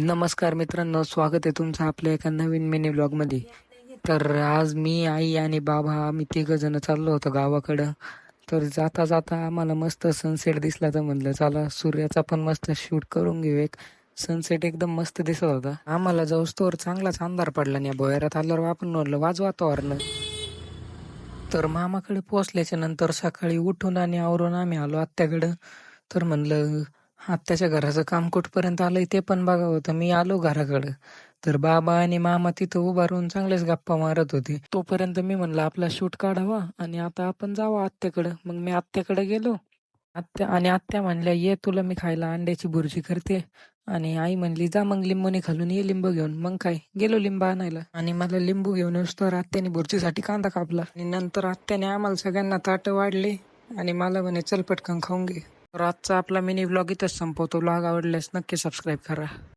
नमस्कार मित्रांनो स्वागत आहे तुमचं आपल्या एका नवीन मिनी मध्ये. तर आज मी आई आणि बाबा आम्ही तिघ जण चाललो होतो गावाकडं. तर जाता जाता आम्हाला मस्त सनसेट दिसला तर म्हणलं चला सूर्याचा पण मस्त शूट करून घेऊ एक. सनसेट एकदम मस्त दिसत होता. आम्हाला जाऊस्तोवर चांगलाच अंधार पडला नाही भोयरात आल्यावर आपण म्हणलं वाज वातावरण. तर मामाकडे पोहोचल्याच्या नंतर सकाळी उठून आणि आवरून आम्ही आलो आत्याकडं. तर म्हणलं आत्याच्या घराचं काम कुठपर्यंत आलंय ते पण बघा होतं मी आलो घराकडं. तर बाबा आणि मामा तिथं उभा राहून चांगलेच गप्पा मारत होते. तोपर्यंत मी म्हणलं आपला शूट काढावा आणि आता आपण जावं आत्याकडं. मग मी आत्याकडे गेलो. आत्या आणि आत्या म्हणल्या ये तुला मी खायला अंड्याची बुर्जी करते. आणि आई म्हणली जा मग लिंबूने खालून ये लिंबू घेऊन. मग काय? गेलो लिंबू आणायला. आणि मला लिंबू घेऊन येऊस तर आत्याने बुर्जीसाठी कांदा कापला. आणि नंतर आत्याने आम्हाला सगळ्यांना ताट वाढले. आणि मला म्हणे चल पटकन खाऊन घे. तर आजचा आपला मिनी ब्लॉग इथंच संपवतो. ब्लॉग आवडल्यास नक्की सबस्क्राईब करा.